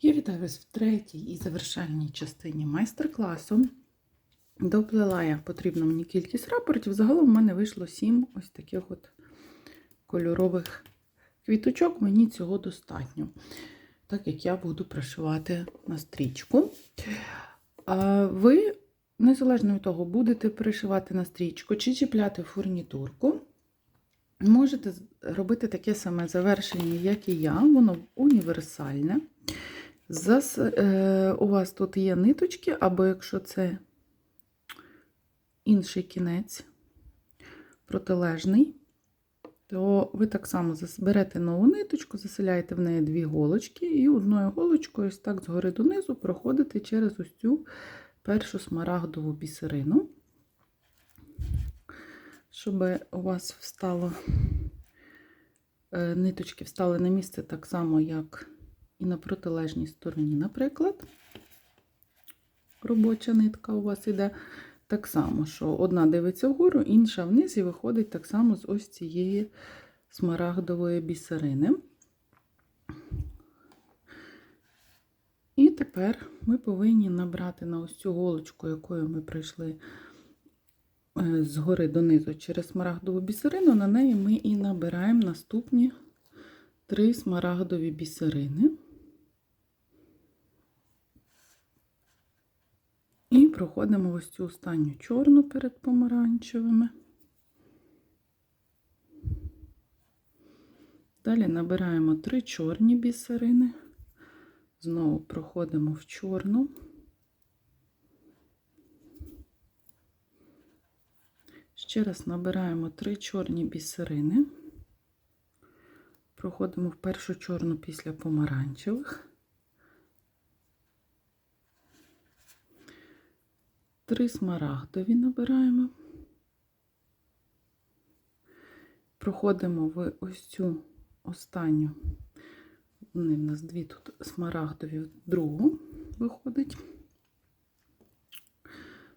Я вітаю вас в третій і завершальній частині майстер-класу. Доплела я потрібну мені кількість рапортів. Загалом в мене вийшло 7 ось таких от кольорових квіточок. Мені цього достатньо, так як я буду пришивати на стрічку. А ви, незалежно від того, будете пришивати на стрічку чи чіпляти фурнітурку. Можете робити таке саме завершення, як і я, воно універсальне. Зас, е, у вас тут є ниточки, або якщо це інший кінець протилежний, то ви так само берете нову ниточку, заселяєте в неї дві голочки, і одною голочкою, ось так згори донизу, проходите через ось цю першу смарагдову бісерину, щоб у вас встало е, ниточки встали на місце так само, як і на протилежній стороні, наприклад, робоча нитка у вас іде так само, що одна дивиться вгору, інша вниз, і виходить так само з ось цієї смарагдової бісерини. І тепер ми повинні набрати на ось цю голочку, якою ми прийшли е, згори донизу через смарагдову бісерину, на неї ми і набираємо наступні три смарагдові бісерини. І проходимо ось цю останню чорну перед помаранчевими. Далі набираємо три чорні бісерини, знову проходимо в чорну. Ще раз набираємо три чорні бісерини, проходимо в першу чорну після помаранчевих. Три смарагдові набираємо, проходимо в ось цю останню, вони в нас дві тут смарагдові, другу виходить.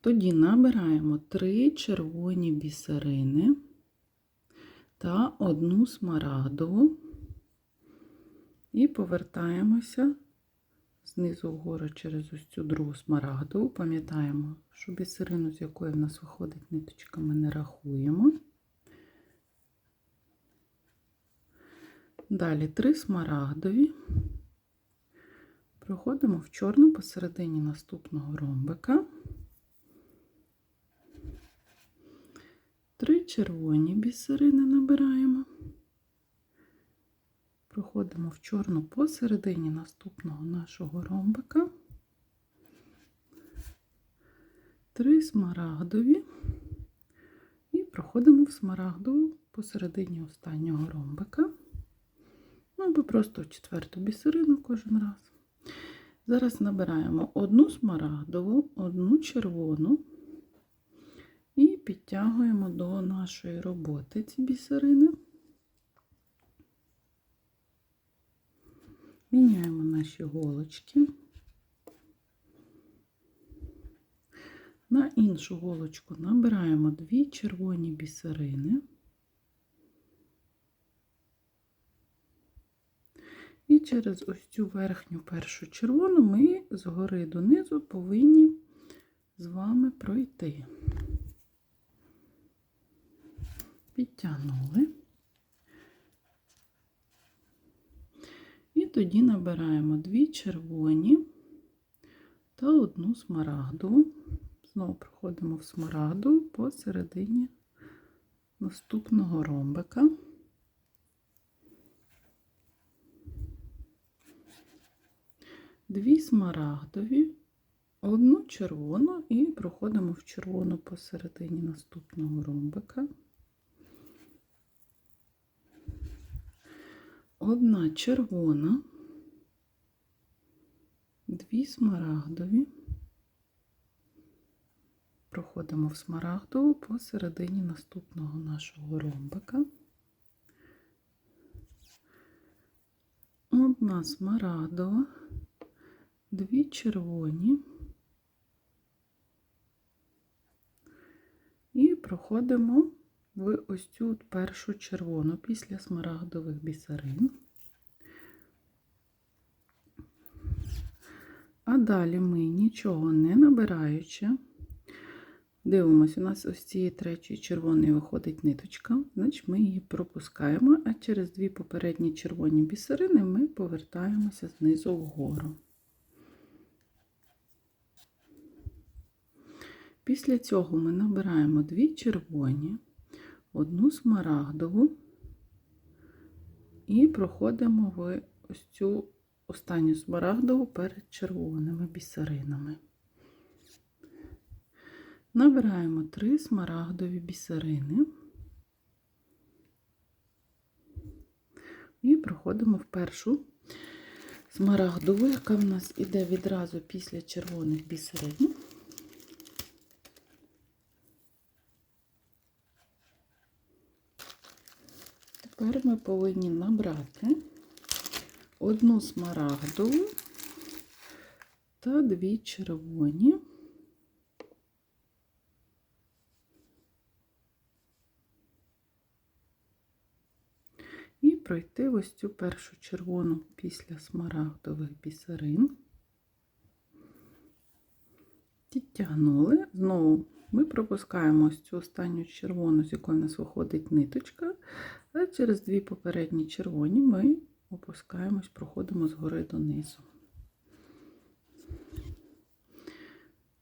Тоді набираємо три червоні бісерини та одну смарагдову. І повертаємося знизу вгору через ось цю другу смарагдову. Пам'ятаємо, що бісерину, з якої в нас виходить ниточка, ми не рахуємо. Далі три смарагдові. Проходимо в чорну посередині наступного ромбика. Три червоні бісерини набираємо. Проходимо в чорну посередині наступного нашого ромбика. Три смарагдові і проходимо в смарагдову посередині останнього ромбика. Ну, або просто четверту бісерину кожен раз. Зараз набираємо одну смарагдову, одну червону і підтягуємо до нашої роботи ці бісерини. Міняємо наші голочки. На іншу голочку набираємо дві червоні бісерини. І через ось цю верхню першу червону ми згори донизу повинні з вами пройти. Підтягнули. І тоді набираємо дві червоні та одну смарагдову. Знову проходимо в смарагду посередині наступного ромбика. Дві смарагдові, одну червону і проходимо в червону посередині наступного ромбика. Одна червона, дві смарагдові. Проходимо в смарагдову посередині наступного нашого ромбика. Одна смарагдова, дві червоні. І проходимо в ось цю першу червону після смарагдових бісерин. А далі ми нічого не набираючи. Дивимось, у нас ось цієї третьої червоної виходить ниточка, значить ми її пропускаємо, а через дві попередні червоні бісерини ми повертаємося знизу вгору. Після цього ми набираємо дві червоні, одну смарагдову і проходимо в ось цю останню смарагдову перед червоними бісеринами. Набираємо три смарагдові бісерини і проходимо в першу смарагдову, яка в нас іде відразу після червоних бісерин. Тепер ми повинні набрати одну смарагдову та дві червоні. І пройти ось цю першу червону після смарагдових бісерин. Підтягнули. Знову ми пропускаємо ось цю останню червону, з якої у нас виходить ниточка, а через дві попередні червоні ми опускаємось, проходимо згори донизу.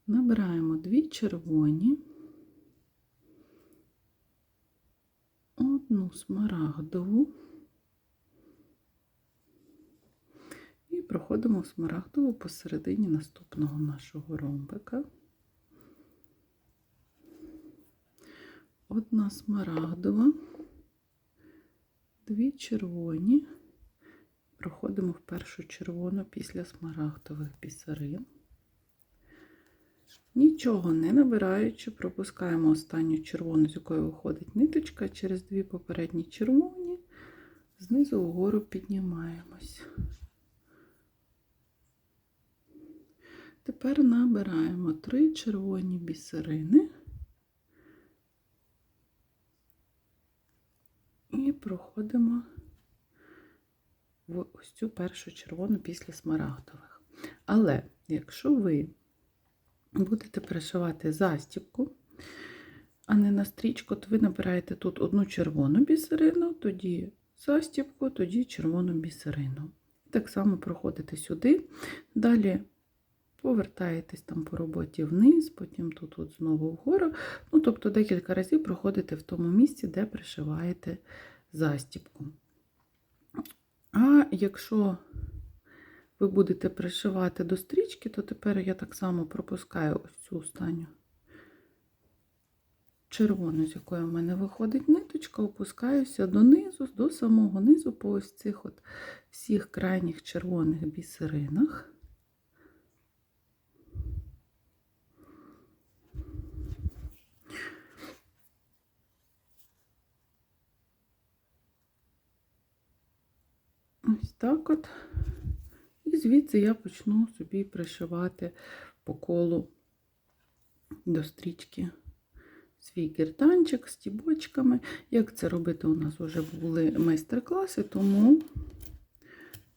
Набираємо дві червоні, одну смарагдову і проходимо в смарагдову посередині наступного нашого ромбика. Одна смарагдова, дві червоні, проходимо в першу червону після смарагдових бісерин. Нічого не набираючи, пропускаємо останню червону, з якої виходить ниточка, через дві попередні червоні, знизу вгору піднімаємось. Тепер набираємо три червоні бісерини і в ось цю першу червону після смарагдових. Але якщо ви будете пришивати застібку, а не на стрічку, то ви набираєте тут одну червону бісерину, тоді застібку, тоді червону бісерину. Так само проходите сюди, далі повертаєтесь там по роботі вниз, потім тут знову вгору. Ну, тобто декілька разів проходите в тому місці, де пришиваєте застібку. А якщо ви будете пришивати до стрічки, то тепер я так само пропускаю ось цю останню червону, з якої в мене виходить ниточка, опускаюся донизу, до самого низу по ось цих от всіх крайніх червоних бісеринах. Ось так от. І звідси я почну собі пришивати по колу до стрічки свій гіртанчик з тібочками. Як це робити, у нас вже були майстер-класи, тому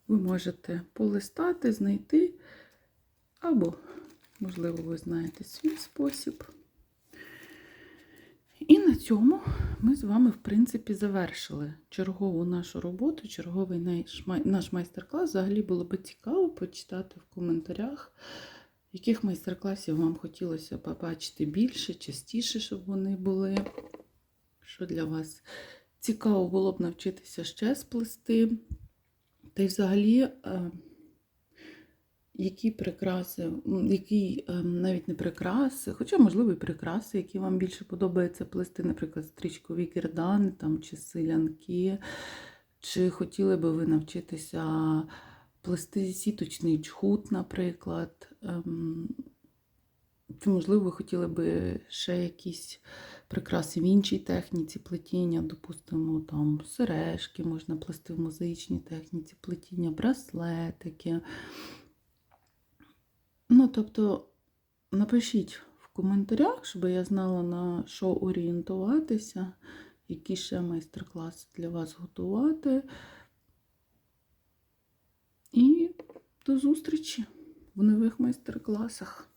ви можете полистати, знайти, або, можливо, ви знаєте свій спосіб. І на цьому ми з вами, в принципі, завершили чергову нашу роботу, черговий наш майстер-клас. Взагалі було би цікаво почитати в коментарях, яких майстер-класів вам хотілося побачити більше, частіше, щоб вони були. Що для вас цікаво було б навчитися ще сплести. Та й взагалі які прикраси, які ем, навіть не прикраси, хоча, можливо, і прикраси, які вам більше подобається плести, наприклад, стрічкові кірдани там, чи силянки, чи хотіли би ви навчитися плести сіточний джгут, наприклад. Ем, чи, можливо, ви хотіли би ще якісь прикраси в іншій техніці плетіння, допустимо, там сережки можна плести в музичній техніці, плетіння, браслетики. Ну, тобто, напишіть в коментарях, щоб я знала, на що орієнтуватися, які ще майстер-класи для вас готувати. І до зустрічі в нових майстер-класах.